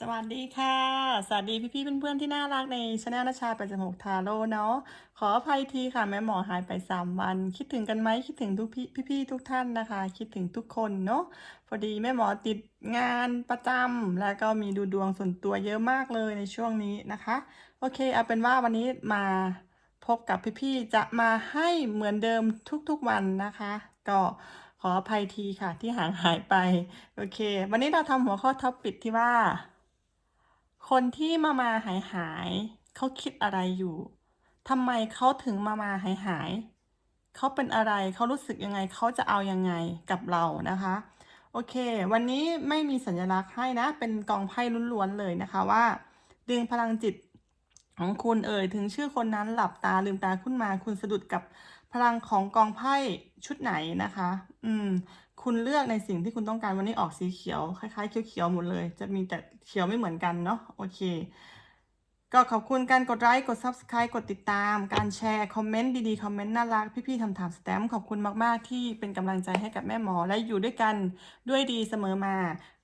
สวัสดีค่ะ สวัสดีพี่ๆเพื่อนๆที่น่ารักในช anel นชาแประจำหกทาโร่เนาะ ขออภัยทีค่ะ แม่หมอหายไป3วัน คิดถึงกันไหมคิดถึงทุกพี่พี่ๆทุกท่านนะคะ คิดถึงทุกคนเนาะ พอดีแม่หมอติดงานประจำแล้วก็มีดูดวงส่วนตัวเยอะมากเลยในช่วงนี้นะคะ โอเค เอาเป็นว่าวันนี้มาพบกับพี่ๆจะมาให้เหมือนเดิมทุกๆวันนะคะ ก็ขออภัยทีค่ะที่ห่างหายไป โอเค วันนี้เราทำหัวข้อท็อปิกที่ว่า คนที่มามาหายหายเขาคิดอะไรอยู่ทำไมเขาถึงมามาหายหายเขาเป็นอะไรเขารู้สึกยังไงเขาจะเอายังไงกับเรานะคะ โอเค วันนี้ไม่มีสัญลักษณ์ให้นะ เป็นกองไพ่ล้วนๆเลยนะคะว่า ดึงพลังจิตของคุณเอ่ยถึงชื่อคนนั้นหลับตาลืมตาขึ้นมา คุณสะดุดกับพลังของกองไพ่ชุดไหนนะคะ อืม คุณเลือกในสิ่งที่คุณต้องการวันนี้ออกสีเขียวคล้ายๆเขียวๆหมดเลย จะมีแต่เขียวไม่เหมือนกันเนาะโอเค ก็ขอบคุณการกดไลค์กด Subscribe กดติดตาม การแชร์คอมเมนต์ดีๆ คอมเมนต์น่ารัก พี่ๆทำถามสแตมป์ขอบคุณมากๆ ที่เป็นกำลังใจให้กับแม่หมอและอยู่ด้วยกันด้วยดีเสมอมา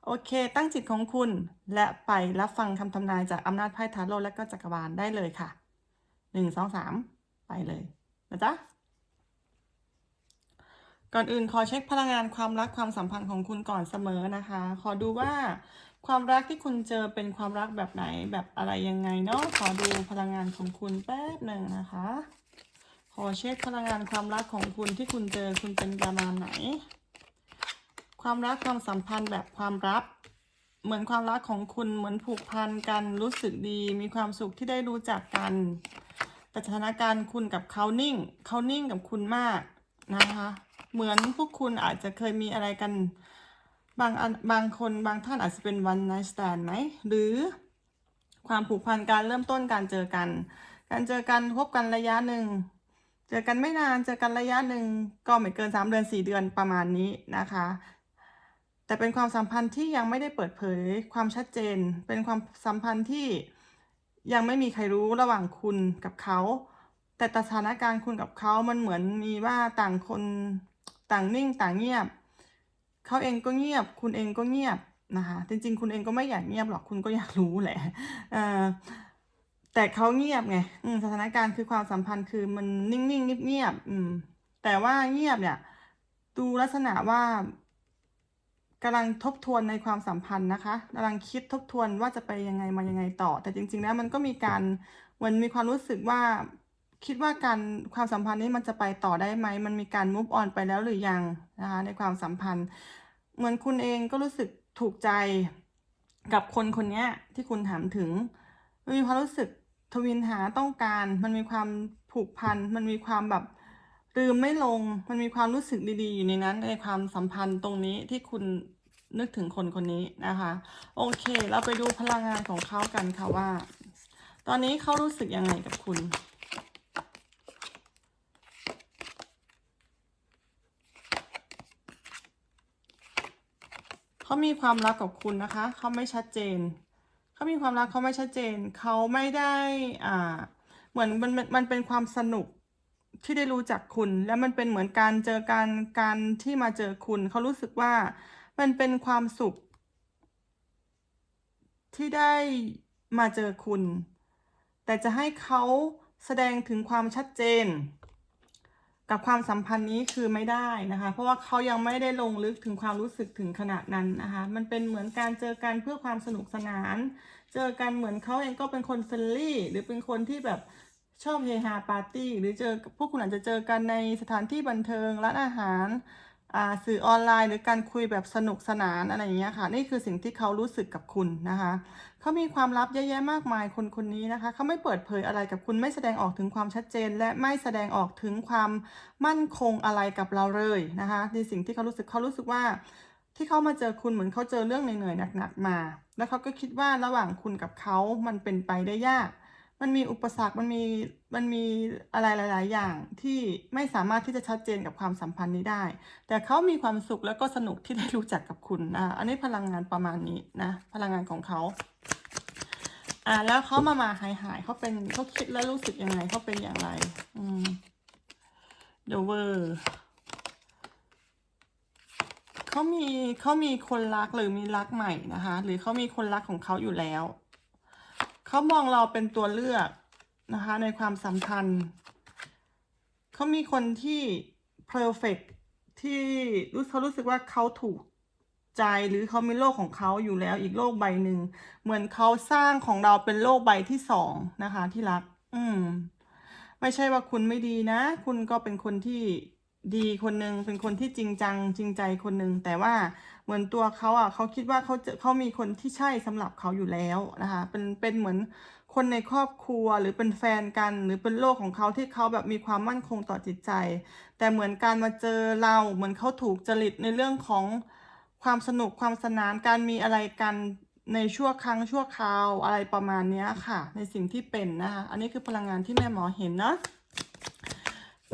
โอเค ตั้งจิตของคุณ และไปรับฟังคำทำนายจากอำนาจไพ่ทาโร่และก็จักรวาลได้เลยค่ะหนึ่งสองสามไปเลยนะจ๊ะ ก่อนอื่นขอเช็คพลังงานความรักความสัมพันธ์ของคุณก่อนเสมอนะคะ ขอดูว่าความรักที่คุณเจอเป็นความรักแบบไหนแบบอะไรยังไงเนาะขอดูพลังงานของคุณแป๊บหนึ่งนะคะ ขอเช็คพลังงานความรักของคุณที่คุณเจอคุณเป็นประมาณไหน ความรักความสัมพันธ์แบบความรักเหมือนความรักของคุณเหมือนผูกพันกันรู้สึกดี มีความสุขที่ได้รู้จักกัน แต่สถานการณ์คุณกับเขานิ่งเขานิ่งกับคุณมากนะคะ เหมือนพวกคุณอาจจะเคยมีอะไรกัน บางบางคนบางท่านอาจจะเป็น one night stand ไหม หรือความผูกพันการเริ่มต้นการเจอกัน การเจอกันพบกันระยะหนึ่ง เจอกันไม่นานเจอกันระยะหนึ่งก็ไม่เกิน 3 เดือน 4 เดือนประมาณนี้นะคะ แต่เป็นความสัมพันธ์ที่ยังไม่ได้เปิดเผยความชัดเจน เป็นความสัมพันธ์ที่ยังไม่มีใครรู้ระหว่างคุณกับเขา แต่สถานการณ์คุณกับเขามันเหมือนมีว่าต่างคน ต่างนิ่งต่างเงียบ เขาเองก็เงียบ คุณเองก็เงียบนะคะ จริง ๆ คุณเองก็ไม่อยากเงียบหรอกคุณก็อยากรู้แหละแต่เขาเงียบไงสถานการณ์คือความสัมพันธ์คือมันนิ่งๆเงียบๆแต่ว่าเงียบเนี่ย ดูลักษณะว่ากำลังทบทวนในความสัมพันธ์นะคะกำลังคิดทบทวนว่าจะไปยังไงมายังไงต่อ แต่จริง ๆ แล้วมันก็มีการเหมือนมีความรู้สึกว่า คิดว่าการความสัมพันธ์นี้มันจะไปต่อได้ไหม มันมีการ move on ไปแล้วหรือยังนะคะในความสัมพันธ์ เหมือนคุณเองก็รู้สึกถูกใจกับคนคนนี้ที่คุณถามถึง มีความรู้สึกทวินหาต้องการ มันมีความผูกพัน มันมีความแบบลืมไม่ลง มันมีความรู้สึกดีๆ อยู่ในนั้นในความสัมพันธ์ตรงนี้ที่คุณนึกถึงคนคนนี้นะคะ โอเค เราไปดูพลังงานของเขากันค่ะว่า ตอนนี้เขารู้สึกยังไงกับคุณ เขามีความรักกับคุณนะคะ เขาไม่ชัดเจน เขามีความรักเขาไม่ชัดเจน เขาไม่ได้อ่าเหมือนมันมันมันเป็นความสนุกที่ได้รู้จักคุณ แล้วมันเป็นเหมือนการเจอการการที่มาเจอคุณ เขารู้สึกว่ามันเป็นความสุข ที่ได้มาเจอคุณ แต่จะให้เขาแสดงถึงความชัดเจน กับความสัมพันธ์นี้คือไม่ได้นะคะ เพราะว่าเขายังไม่ได้ลงลึกถึงความรู้สึกถึงขนาดนั้นนะคะ มันเป็นเหมือนการเจอกันเพื่อความสนุกสนาน เจอกันเหมือนเขาเองก็เป็นคนเฟรนลี่ หรือเป็นคนที่แบบชอบเฮฮาปาร์ตี้หรือเจอพวกคุณอาจจะเจอกันในสถานที่บันเทิงร้านอาหาร สื่อออนไลน์หรือการคุยแบบสนุกสนานอะไรอย่างเงี้ยค่ะ นี่คือสิ่งที่เขารู้สึกกับคุณนะคะเขามีความลับเยอะแยะมากมายคนคนนี้นะคะเขาไม่เปิดเผยอะไรกับคุณไม่แสดงออกถึงความชัดเจน และไม่แสดงออกถึงความมั่นคงอะไรกับเราเลยนะคะในสิ่งที่เขารู้สึกเขารู้สึกว่าที่เขามาเจอคุณเหมือนเขาเจอเรื่องเหนื่อยๆหนักๆมา แล้วเขาก็คิดว่าระหว่างคุณกับเขามันเป็นไปได้ยาก มันมีอุปสรรค มันมี มันมีอะไรหลาย ๆ อย่างที่ไม่สามารถที่จะชัดเจนกับความสัมพันธ์นี้ได้ แต่เขามีความสุขแล้วก็สนุกที่ได้รู้จักกับคุณนะอันนี้พลังงานประมาณนี้นะ พลังงานของเขาอ่าแล้วเขามามาหายหายเขาเป็นเขาคิดแล้วรู้สึกยังไงเขาเป็นอย่างไร อืม The World เขามีเขามีคนรักหรือมีรักใหม่นะคะ หรือเขามีคนรักของเขาอยู่แล้ว เขามองเราเป็นตัวเลือกนะคะ ในความสัมพันธ์เขามีคนที่ perfect ที่รู้เขารู้สึกว่าเขาถูกใจหรือเขามีโลกของเขาอยู่แล้วอีกโลกใบหนึ่งเหมือนเขาสร้างของเราเป็นโลกใบที่สองนะคะ ที่รัก อืม ไม่ใช่ว่าคุณไม่ดีนะ คุณก็เป็นคนที่ดีคนหนึ่งเป็นคนที่จริงจังจริงใจคนหนึ่งแต่ว่า เหมือนตัวเขาอะเขาคิดว่าเขาจะเขามีคนที่ใช่สำหรับเขาอยู่แล้วนะคะเป็นเป็นเหมือนคนในครอบครัวหรือเป็นแฟนกัน หรือเป็นโลกของเขาที่เขาแบบมีความมั่นคงต่อจิตใจ แต่เหมือนการมาเจอเราเหมือนเขาถูกจริตในเรื่องของความสนุกความสนานการมีอะไรกันในชั่วครั้งชั่วคราวอะไรประมาณนี้ค่ะ ในสิ่งที่เป็นนะคะ อันนี้คือพลังงานที่แม่หมอเห็นนะ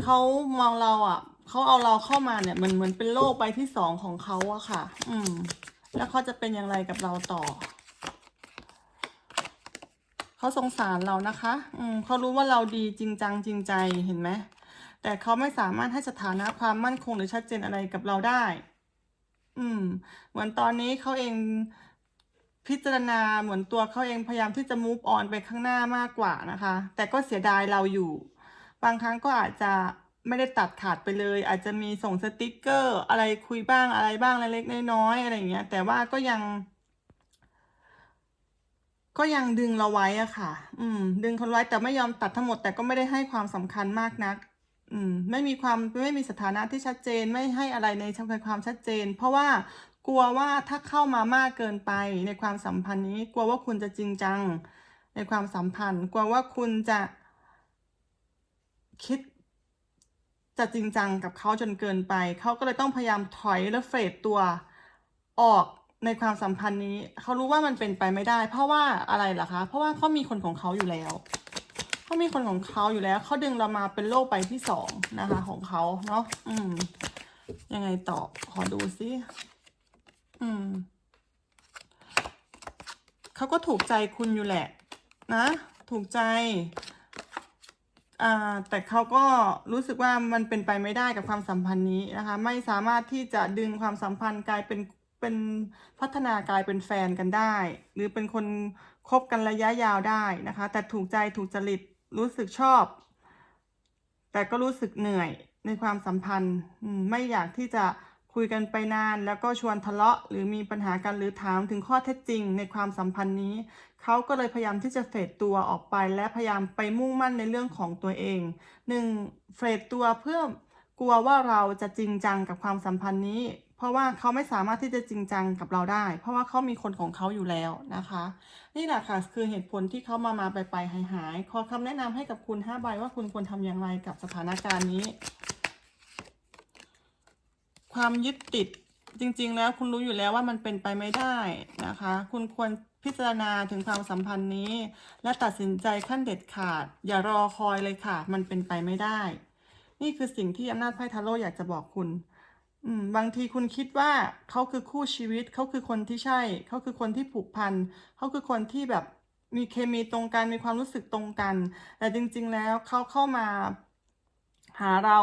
เขามองเราอะ เขาเอาเราเข้ามาเนี่ยเหมือนเหมือนเป็นโลกใบที่สองของเขาอะค่ะ อืม แล้วเขาจะเป็นอย่างไรกับเราต่อ เขาสงสารเรานะคะ อืมเขารู้ว่าเราดีจริงจังจริงใจเห็นไหมแต่เขาไม่สามารถให้สถานะความมั่นคงหรือชัดเจนอะไรกับเราได้ อืม เหมือนตอนนี้เขาเองพิจารณาเหมือนตัวเขาเองพยายามที่จะ move on ไปข้างหน้ามากกว่านะคะ แต่ก็เสียดายเราอยู่ บางครั้งก็อาจจะ ไม่ได้ตัดขาดไปเลย อาจจะมีส่งสติกเกอร์ อะไรคุยบ้างอะไรบ้างเล็กๆน้อยๆอะไรอย่างเงี้ย แต่ว่าก็ยัง ก็ยังดึงเราไว้อะค่ะ อืม ดึงคนไว้แต่ไม่ยอมตัดทั้งหมด แต่ก็ไม่ได้ให้ความสำคัญมากนัก อืม ไม่มีความไม่มีสถานะที่ชัดเจนไม่ให้อะไรในความชัดเจน เพราะว่ากลัวว่าถ้าเข้ามามากเกินไปในความสัมพันธ์นี้ กลัวว่าคุณจะจริงจัง ในความสัมพันธ์ กลัวว่าคุณจะคิด จะจริงจังกับเขาจนเกินไป เขาก็เลยต้องพยายามถอยและเฟดตัวออกในความสัมพันธ์นี้ เขารู้ว่ามันเป็นไปไม่ได้ เพราะว่าอะไรล่ะคะ เพราะว่าเขามีคนของเขาอยู่แล้วเขามีคนของเขาอยู่แล้ว เขาดึงเรามาเป็นโลกใบที่สองนะคะ ของเขาเนาะอืม ยังไงต่อ ขอดูซิอืมเขาก็ถูกใจคุณอยู่แหละ นะ ถูกใจ แต่เขาก็รู้สึกว่ามันเป็นไปไม่ได้กับความสัมพันธ์นี้นะคะ ไม่สามารถที่จะดึงความสัมพันธ์กลายเป็นเป็นพัฒนากลายเป็นแฟนกันได้ หรือเป็นคนคบกันระยะยาวได้นะคะ แต่ถูกใจถูกจริตรู้สึกชอบ แต่ก็รู้สึกเหนื่อยในความสัมพันธ์ไม่อยากที่จะ คุยกันไปนานแล้วก็ชวนทะเลาะ หรือมีปัญหากันหรือถามถึงข้อเท็จจริงในความสัมพันธ์นี้ เขาก็เลยพยายามที่จะเฟดตัวออกไปและพยายามไปมุ่งมั่นในเรื่องของตัวเองหนึ่งเฟดตัวเพื่อกลัวว่าเราจะจริงจังกับความสัมพันธ์นี้ เพราะว่าเขาไม่สามารถที่จะจริงจังกับเราได้ เพราะว่าเขามีคนของเขาอยู่แล้วนะคะ นี่แหละค่ะคือเหตุผลที่เขามามาไปไปหายหายขอคำแนะนำให้กับคุณ5ใบว่าคุณควรทำอย่างไรกับสถานการณ์นี้ ความยึดติดจริง ๆ แล้วคุณรู้อยู่แล้วว่ามันเป็นไปไม่ได้นะคะ คุณควรพิจารณาถึงความสัมพันธ์นี้ และตัดสินใจขั้นเด็ดขาด อย่ารอคอยเลยค่ะ มันเป็นไปไม่ได้ นี่คือสิ่งที่อำนาจไพ่ทาโร่อยากจะบอกคุณบางทีคุณคิดว่าเขาคือคู่ชีวิตเขาคือคนที่ใช่ เขาคือคนที่ผูกพันเขาคือคนที่แบบมีเคมีตรงกันมีความรู้สึกตรงกัน แต่จริง ๆ แล้วเขาเข้ามาหาเรา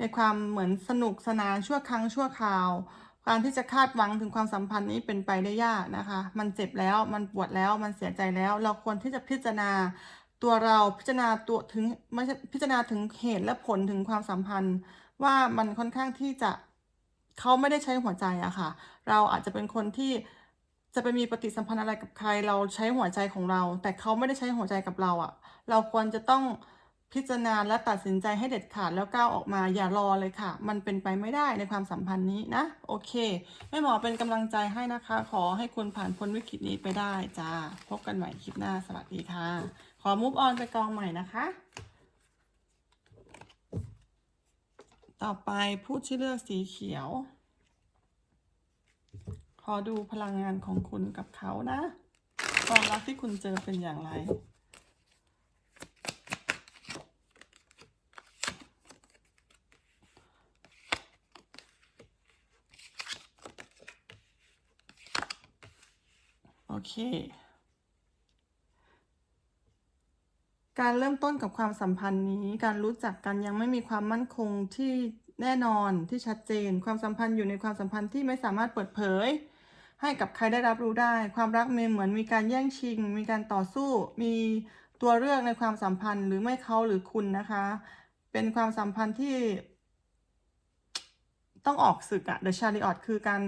ในความเหมือนสนุกสนานชั่วครั้งชั่วคราว การที่จะคาดหวังถึงความสัมพันธ์นี้เป็นไปได้ยากนะคะ มันเจ็บแล้วมันปวดแล้วมันเสียใจแล้ว เราควรที่จะพิจารณาตัวเราพิจารณาตัวถึงไม่ใช่พิจารณาถึงเหตุและผลถึงความสัมพันธ์ ว่ามันค่อนข้างที่จะเขาไม่ได้ใช้หัวใจอะค่ะ เราอาจจะเป็นคนที่จะไปมีปฏิสัมพันธ์อะไรกับใคร เราใช้หัวใจของเรา แต่เขาไม่ได้ใช้หัวใจกับเราอะเราควรจะต้อง พิจารณาและตัดสินใจให้เด็ดขาดแล้วก้าวออกมาอย่ารอเลยค่ะ มันเป็นไปไม่ได้ในความสัมพันธ์นี้นะ โอเคแม่หมอเป็นกำลังใจให้นะคะ ขอให้คุณผ่านพ้นวิกฤตนี้ไปได้จ้าพบกันใหม่คลิปหน้าสวัสดีค่ะ ขอมุฟออนไปกองใหม่นะคะ ต่อไปผู้ที่เลือกสีเขียว ขอดูพลังงานของคุณกับเขานะ ความรักที่คุณเจอเป็นอย่างไร เค การเริ่มต้นกับความสัมพันธ์นี้ การรู้จักกันยังไม่มีความมั่นคงที่แน่นอนที่ชัดเจน ความสัมพันธ์อยู่ในความสัมพันธ์ที่ไม่สามารถเปิดเผย ให้กับใครได้รับรู้ได้ ความรักมีเหมือนมีการแย่งชิง มีการต่อสู้ มีตัวเลือกในความสัมพันธ์หรือไม่เขาหรือคุณนะคะ เป็นความสัมพันธ์ที่ ต้องออกศึกอะ The Chariot คือการ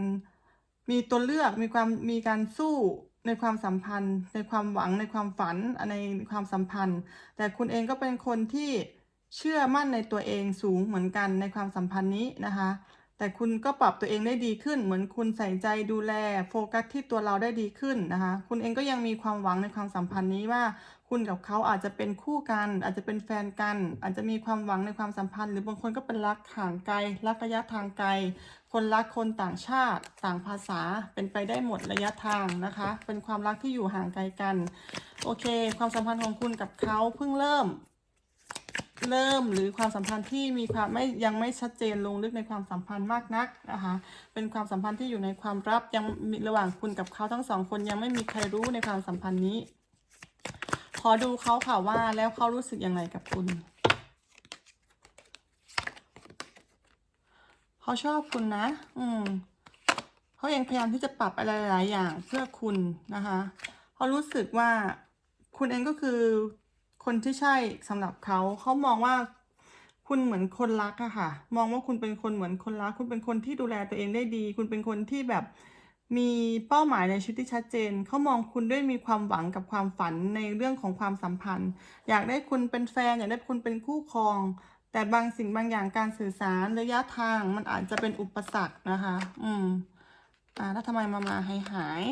มีตัวเลือกมีความมีการสู้ ในความสัมพันธ์ ในความหวังในความฝันในความสัมพันธ์ แต่คุณเองก็เป็นคนที่เชื่อมั่นในตัวเองสูงเหมือนกันในความสัมพันธ์นี้นะคะ แต่คุณก็ปรับตัวเองได้ดีขึ้น เหมือนคุณใส่ใจดูแลโฟกัสที่ตัวเราได้ดีขึ้นนะคะ คุณเองก็ยังมีความหวังในความสัมพันธ์นี้ว่า คุณกับเขาอาจจะเป็นคู่กัน อาจจะเป็นแฟนกัน อาจจะมีความหวังในความสัมพันธ์ หรือบางคนก็เป็นรักห่างไกล รักระยะทางไกล คนรักคนต่างชาติ ต่างภาษาเป็นไปได้หมดระยะทางนะคะ เป็นความรักที่อยู่ห่างไกลกัน โอเค ความสัมพันธ์ของคุณกับเขาเพิ่งเริ่ม เริ่มหรือความสัมพันธ์ที่มีความไม่ยังไม่ชัดเจนลงลึกในความสัมพันธ์มากนักนะคะ เป็นความสัมพันธ์ที่อยู่ในความลับยังระหว่างคุณกับเขาทั้งสองคนยังไม่มีใครรู้ในความสัมพันธ์นี้ ขอดูเขาค่ะว่าแล้วเขารู้สึกยังไงกับคุณ เขาชอบคุณนะ อืมเขายังพยายามที่จะปรับอะไรหลายอย่างเพื่อคุณนะคะเขารู้สึกว่าคุณเองก็คือคนที่ใช่สำหรับเขา เขามองว่าคุณเหมือนคนรักอะค่ะ มองว่าคุณเป็นคนเหมือนคนรัก คุณเป็นคนที่ดูแลตัวเองได้ดี คุณเป็นคนที่แบบ มีเป้าหมายในชีวิตที่ชัดเจน เขามองคุณด้วยมีความหวังกับความฝันในเรื่องของความสัมพันธ์ อยากได้คุณเป็นแฟน อยากได้คุณเป็นคู่ครอง แต่บางสิ่งบางอย่างการสื่อสารระยะทางมันอาจจะเป็นอุปสรรคนะคะ อืม อ่า แล้วทำไมมามาหายหาย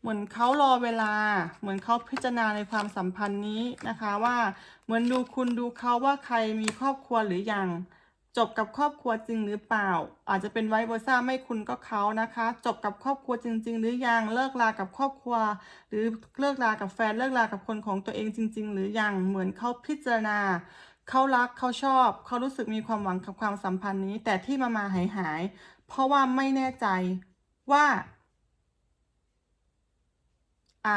เหมือนเขารอเวลา เหมือนเขาพิจารณาในความสัมพันธ์นี้นะคะ ว่า เหมือนดูคุณดูเขาว่าใครมีครอบครัวหรือยัง จบกับครอบครัวจริงหรือเปล่า อาจจะเป็นไวเวอร์ซ่าไม่คุณก็เขานะคะ จบกับครอบครัวจริง ๆ หรือยังเลิกลากับครอบครัว หรือเลิกลากับแฟนเลิกลากับคนของตัวเองจริง ๆ หรือยังเหมือนเขาพิจารณาเขารักเขาชอบเขารู้สึกมีความหวังกับความสัมพันธ์นี้ แต่ที่มามาหายหายเพราะว่าไม่แน่ใจว่าอ่า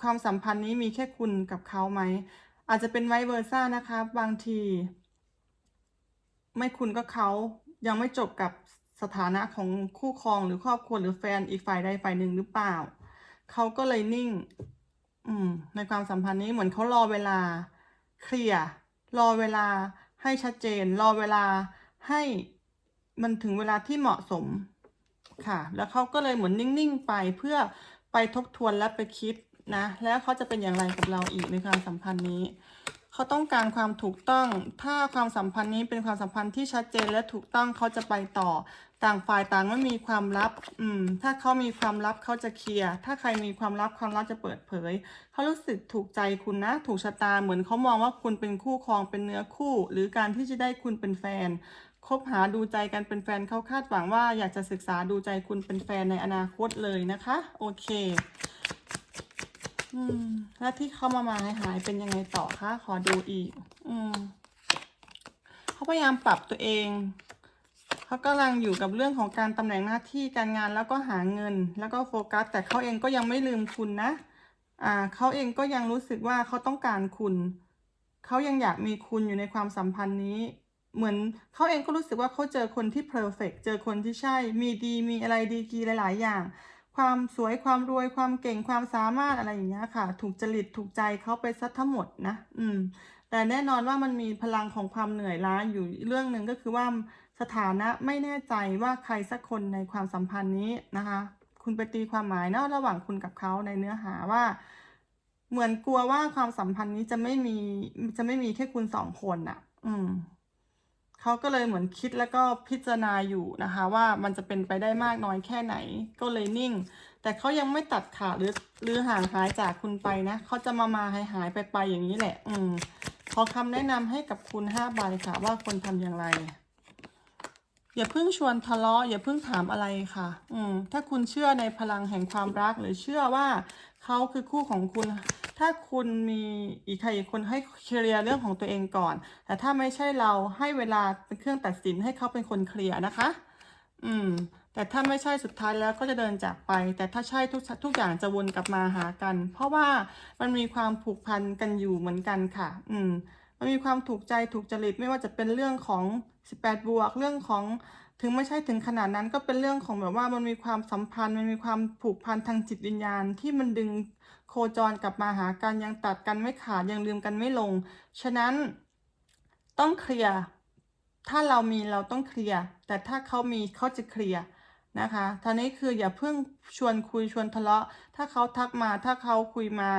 ความสัมพันธ์นี้มีแค่คุณกับเขาไหมอาจจะเป็นไวเวอร์ซ่านะคะ บางที ไม่คุณก็เขายังไม่จบกับสถานะของคู่ครองหรือครอบครัวหรือแฟนอีกฝ่ายใดฝ่ายหนึ่งหรือเปล่า เขาก็เลยนิ่ง อืม ในความสัมพันธ์นี้เหมือนเขารอเวลา เคลียร์รอเวลาให้ชัดเจน รอเวลาให้มันถึงเวลาที่เหมาะสมค่ะ แล้วเขาก็เลยเหมือนนิ่งๆไปเพื่อไปทบทวนและไปคิดนะ แล้วเขาจะเป็นอย่างไรกับเราอีกในความสัมพันธ์นี้ เขาต้องการความถูกต้อง ถ้าความสัมพันธ์นี้เป็นความสัมพันธ์ที่ชัดเจนและถูกต้องเขาจะไปต่อ ต่างฝ่ายต่างไม่มีความลับ อืม ถ้าเขามีความลับเขาจะเคลียร์ ถ้าใครมีความลับความลับจะเปิดเผย เขารู้สึกถูกใจคุณนะ ถูกชะตา เหมือนเขามองว่าคุณเป็นคู่ครอง เป็นเนื้อคู่ หรือการที่จะได้คุณเป็นแฟน คบหาดูใจกันเป็นแฟนเขาคาดหวังว่าอยากจะศึกษาดูใจคุณเป็นแฟนในอนาคตเลยนะคะ โอเค อืม แล้วที่เขามามาหายหายเป็นยังไงต่อคะ ขอดูอีก อืม เขาพยายามปรับตัวเอง เขากำลังอยู่กับเรื่องของการตำแหน่งหน้าที่การงานแล้วก็หาเงิน แล้วก็โฟกัส แต่เขาเองก็ยังไม่ลืมคุณนะ อ่า เขาเองก็ยังรู้สึกว่าเขาต้องการคุณ เขายังอยากมีคุณอยู่ในความสัมพันธ์นี้เหมือนเขาเองก็รู้สึกว่าเขาเจอคนที่เพอร์เฟกเจอคนที่ใช่ มีดี มีอะไรดีกีหลาย ๆ อย่าง ความสวยความรวยความเก่งความสามารถอะไรอย่างเงี้ยค่ะ ถูกจริตถูกใจเขาไปซะทั้งหมดนะ อืม แต่แน่นอนว่ามันมีพลังของความเหนื่อยล้าอยู่เรื่องหนึ่งก็คือว่าสถานะไม่แน่ใจว่าใครสักคนในความสัมพันธ์นี้นะคะ คุณไปตีความหมายเนาะระหว่างคุณกับเขาในเนื้อหาว่า เหมือนกลัวว่าความสัมพันธ์นี้จะไม่มีจะไม่มีแค่คุณสองคนอะอืม เขาก็เลยเหมือนคิดแล้วก็พิจารณาอยู่นะคะ ว่ามันจะเป็นไปได้มากน้อยแค่ไหน ก็เลยนิ่ง แต่เขายังไม่ตัดขาดหรือหรือห่างหายจากคุณไปนะเขาจะมามาหายหายไปไปอย่างนี้แหละ อืมขอคำแนะนำให้กับคุณห้าใบค่ะ ว่าควรทำอย่างไรอย่าเพิ่งชวนทะเลาะอย่าเพิ่งถามอะไรค่ะ อืมถ้าคุณเชื่อในพลังแห่งความรักหรือเชื่อว่าเขาคือคู่ของคุณ ถ้าคุณมีอีกใครอีกคนให้เคลียร์เรื่องของตัวเองก่อน แต่ถ้าไม่ใช่เราให้เวลาเป็นเครื่องตัดสินให้เขาเป็นคนเคลียร์นะคะ อืม แต่ถ้าไม่ใช่สุดท้ายแล้วก็จะเดินจากไป แต่ถ้าใช่ทุกทุกอย่างจะวนกลับมาหากัน เพราะว่ามันมีความผูกพันกันอยู่เหมือนกันค่ะ อืม มันมีความถูกใจถูกจริตไม่ว่าจะเป็นเรื่องของ 18 บวกเรื่องของ ถึงไม่ใช่ถึงขนาดนั้นก็เป็นเรื่องของแบบว่ามันมีความสัมพันธ์ มันมีความผูกพันทางจิตวิญญาณ ที่มันดึงโคจรกลับมาหากันยังตัดกันไม่ขาดยังลืมกันไม่ลง ฉะนั้นต้องเคลียร์ถ้าเรามีเราต้องเคลียร์แต่ถ้าเขามีเขาจะเคลียร์นะคะท่านี้คืออย่าเพิ่งชวนคุยชวนทะเลาะ ถ้าเขาทักมาถ้าเขาคุยมา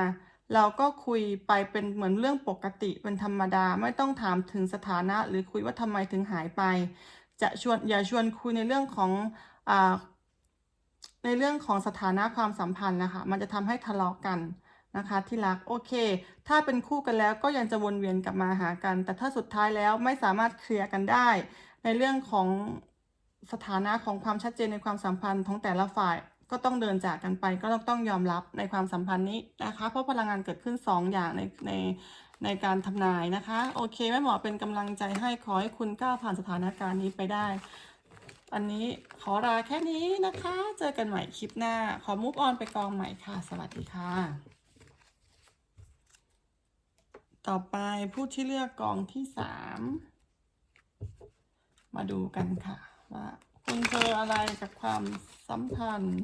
เราก็คุยไปเป็นเหมือนเรื่องปกติเป็นธรรมดา ไม่ต้องถามถึงสถานะ หรือคุยว่าทำไมถึงหายไป จะชวนอย่าชวนคุยในเรื่องของอในเรื่องของสถานะความสัมพันธ์นะคะมันจะทำให้ทะเลาะกันนะคะ ที่รักโอเค ถ้าเป็นคู่กันแล้วก็ยังจะวนเวียนกลับมาหากัน แต่ถ้าสุดท้ายแล้วไม่สามารถเคลียร์กันได้ ในเรื่องของสถานะของความชัดเจนในความสัมพันธ์ของแต่ละฝ่ายก็ต้องเดินจากกันไปก็ต้องต้องยอมรับในความสัมพันธ์นี้นะคะ เพราะพลังงานเกิดขึ้น 2 อย่างในใน ในการทำนายนะคะ โอเคแม่หมอเป็นกำลังใจให้ขอให้คุณก้าวผ่านสถานการณ์นี้ไปได้ อันนี้ขอลาแค่นี้นะคะ เจอกันใหม่คลิปหน้า ขอมุกออนไปกองใหม่ค่ะ สวัสดีค่ะ ต่อไปผู้ที่เลือกกองที่สามมาดูกันค่ะว่าคุณเจออะไรกับความสัมพันธ์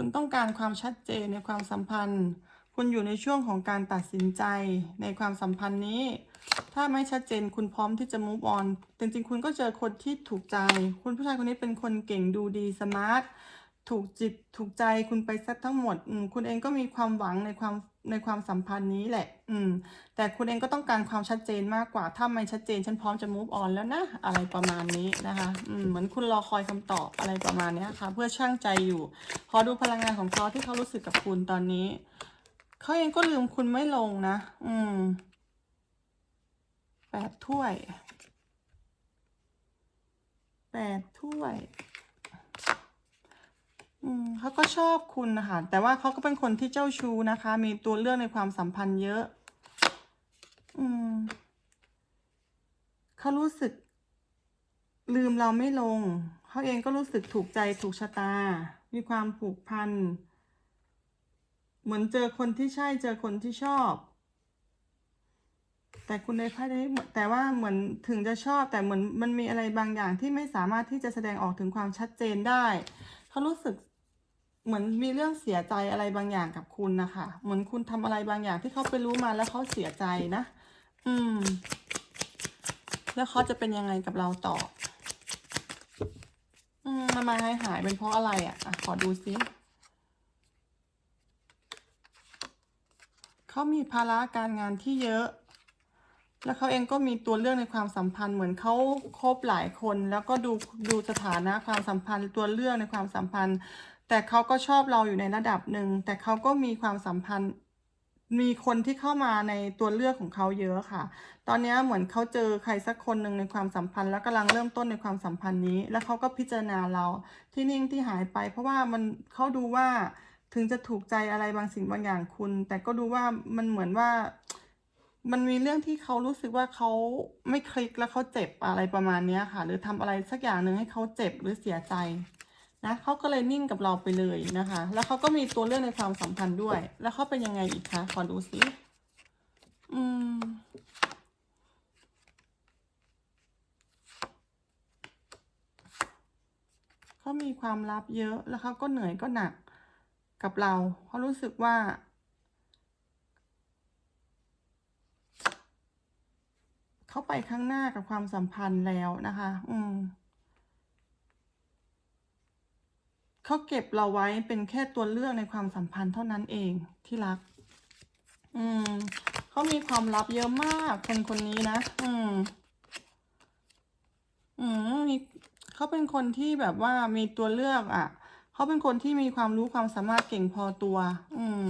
คุณต้องการความชัดเจนในความสัมพันธ์ คุณอยู่ในช่วงของการตัดสินใจในความสัมพันธ์นี้ ถ้าไม่ชัดเจนคุณพร้อมที่จะ move on จริงๆ คุณก็เจอคนที่ถูกใจ คุณผู้ชายคนนี้เป็นคนเก่งดูดีสมาร์ท ถูกจิตถูกใจคุณไปซะทั้งหมดอืมคุณเองก็มีความหวังในความในความสัมพันธ์นี้แหละ อืม แต่คุณเองก็ต้องการความชัดเจนมากกว่า ถ้าไม่ชัดเจนฉันพร้อมจะ move on แล้วนะ อะไรประมาณนี้นะคะ อืม เหมือนคุณรอคอยคำตอบอะไรประมาณนี้ค่ะ เพื่อช่างใจอยู่ขอดูพลังงานของเขาที่เขารู้สึกกับคุณตอนนี้ เขาเองก็ลืมคุณไม่ลงนะ อืม แปดถ้วย แปดถ้วย อืมเขาก็ชอบคุณนะคะ แต่ว่าเขาก็เป็นคนที่เจ้าชู้นะคะ มีตัวเลือกในความสัมพันธ์เยอะ อืมเขารู้สึก ลืมเราไม่ลง เขาเองก็รู้สึกถูกใจถูกชะตา มีความผูกพัน เหมือนเจอคนที่ใช่เจอคนที่ชอบ แต่คุณในไพ่นี้แต่ว่าเหมือนถึงจะชอบ แต่เหมือนมันมีอะไรบางอย่างที่ไม่สามารถที่จะแสดงออกถึงความชัดเจนได้ เขารู้สึก เหมือนมีเรื่องเสียใจอะไรบางอย่างกับคุณนะคะ เหมือนคุณทำอะไรบางอย่างที่เขาไปรู้มาแล้วเขาเสียใจนะ อืม แล้วเขาจะเป็นยังไงกับเราต่อ อืมทำไมหายหายเป็นเพราะอะไรอะอะขอดูซิเขามีภาระการงานที่เยอะ แล้วเขาเองก็มีตัวเลือกในความสัมพันธ์ เหมือนเขาคบหลายคน แล้วก็ดูดูสถานะความสัมพันธ์ ตัวเลือกในความสัมพันธ์ แต่เขาก็ชอบเราอยู่ในระดับหนึ่ง แต่เขาก็มีความสัมพันธ์ มีคนที่เข้ามาในตัวเลือกของเขาเยอะค่ะ ตอนนี้เหมือนเขาเจอใครสักคนหนึ่งในความสัมพันธ์ แล้วกำลังเริ่มต้นในความสัมพันธ์นี้ แล้วเขาก็พิจารณาเราที่นิ่งที่หายไป เพราะว่ามันเขาดูว่าถึงจะถูกใจอะไรบางสิ่งบางอย่างคุณ แต่ก็ดูว่ามันเหมือนว่ามันมีเรื่องที่เขารู้สึกว่าเขาไม่คลิกแล้วเขาเจ็บอะไรประมาณนี้ค่ะ หรือทำอะไรสักอย่างหนึ่งให้เขาเจ็บหรือเสียใจ นะเขาก็เลยนิ่งกับเราไปเลยนะคะ แล้วเขาก็มีตัวเลือกในความสัมพันธ์ด้วย แล้วเขาเป็นยังไงอีกคะขอดูสิอืมเขามีความลับเยอะ แล้วเขาก็เหนื่อยก็หนักกับเราเขารู้สึกว่าเขาไปข้างหน้ากับความสัมพันธ์แล้วนะคะ อืม เขาเก็บเราไว้เป็นแค่ตัวเลือกในความสัมพันธ์เท่านั้นเองที่รัก อืมเขามีความลับเยอะมากคนคนนี้นะ อืม อืมมีเขาเป็นคนที่แบบว่ามีตัวเลือก อะเขาเป็นคนที่มีความรู้ความสามารถเก่งพอตัว อืม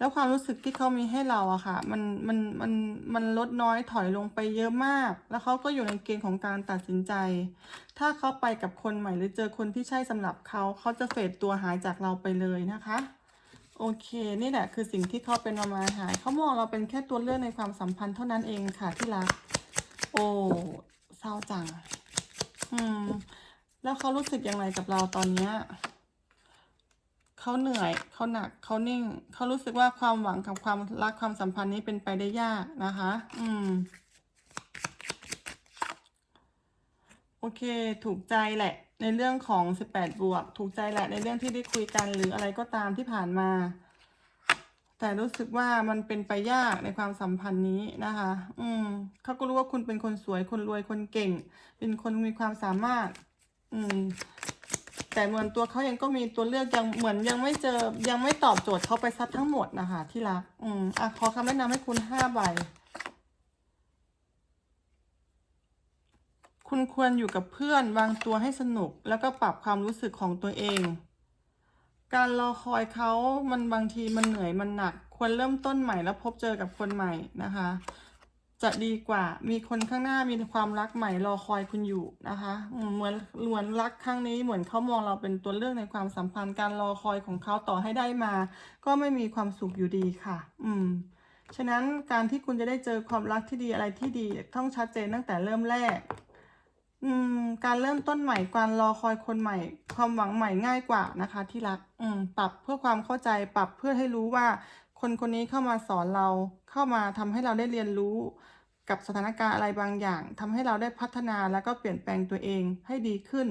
แล้วความรู้สึกที่เขามีให้เราอะค่ะ มันมันมันมันลดน้อยถอยลงไปเยอะมาก แล้วเขาก็อยู่ในเกณฑ์ของการตัดสินใจ ถ้าเขาไปกับคนใหม่หรือเจอคนที่ใช่สำหรับเขาเขาจะเฟดตัวหายจากเราไปเลยนะคะ โอเค นี่แหละคือสิ่งที่เขาเป็นมามาหายเขามองเราเป็นแค่ตัวเลือกในความสัมพันธ์เท่านั้นเองค่ะที่รัก โอ้เศร้าจัง อืม แล้วเขารู้สึกอย่างไรกับเราตอนเนี้ย เขาเหนื่อย เขาหนัก เขานิ่ง เขารู้สึกว่าความหวังกับความรักความสัมพันธ์นี้เป็นไปได้ยากนะคะ อืม โอเค ถูกใจแหละ ในเรื่องของ 18 บวก ถูกใจแหละ ในเรื่องที่ได้คุยกันหรืออะไรก็ตามที่ผ่านมา แต่รู้สึกว่ามันเป็นไปยากในความสัมพันธ์นี้นะคะ อืม เขาก็รู้ว่าคุณเป็นคนสวย คนรวย คนเก่ง เป็นคนมีความสามารถ อืม แต่เหมือนตัวเขายังก็มีตัวเลือกยังเหมือนยังไม่เจอยังไม่ตอบโจทย์เขาไปซัดทั้งหมดนะคะที่รัก อืมอะขอคำแนะนำให้คุณห้าใบ คุณควรอยู่กับเพื่อนวางตัวให้สนุก แล้วก็ปรับความรู้สึกของตัวเอง การรอคอยเขามันบางทีมันเหนื่อยมันหนัก ควรเริ่มต้นใหม่แล้วพบเจอกับคนใหม่นะคะ จะดีกว่า มีคนข้างหน้ามีความรักใหม่รอคอยคุณอยู่นะคะ เหมือนเหมือนรักครั้งนี้เหมือนเขามองเราเป็นตัวเลือกในความสัมพันธ์การรอคอยของเขาต่อให้ได้มา ก็ไม่มีความสุขอยู่ดีค่ะ อืม ฉะนั้นการที่คุณจะได้เจอความรักที่ดีอะไรที่ดีต้องชัดเจนตั้งแต่เริ่มแรก อืม การเริ่มต้นใหม่การรอคอยคนใหม่ ความหวังใหม่ง่ายกว่านะคะ ที่รัก อืม ปรับเพื่อความเข้าใจปรับเพื่อให้รู้ว่า คนคนนี้เข้ามาสอนเราเข้ามาทำให้เราได้เรียนรู้ กับสถานการณ์อะไรบางอย่างทำให้เราได้พัฒนาแล้วก็เปลี่ยนแปลงตัวเองให้ดีขึ้น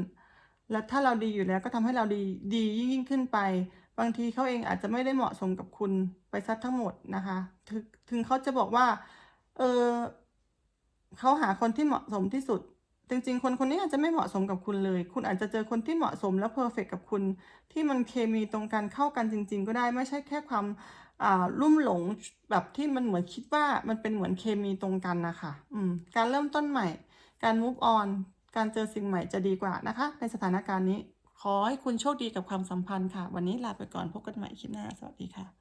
และถ้าเราดีอยู่แล้วก็ทำให้เราดีดียิ่งยิ่งขึ้นไป บางทีเขาเองอาจจะไม่ได้เหมาะสมกับคุณไปซะทั้งหมดนะคะถึงถึงเขาจะบอกว่าเออเขาหาคนที่เหมาะสมที่สุด จริงๆ คนคนนี้อาจจะไม่เหมาะสมกับคุณเลย คุณอาจจะเจอคนที่เหมาะสมและเพอร์เฟกกับคุณ ที่มันเคมีตรงกันเข้ากันจริง ๆ ก็ได้ไม่ใช่แค่ความ ลุ่มหลงแบบที่มันเหมือนคิดว่ามันเป็นเหมือนเคมีตรงกันนะคะอืมการเริ่มต้นใหม่ การ move on การเจอสิ่งใหม่จะดีกว่านะคะ ในสถานการณ์นี้ ขอให้คุณโชคดีกับความสัมพันธ์ค่ะ วันนี้ลาไปก่อนพบกันใหม่คลิปหน้า สวัสดีค่ะ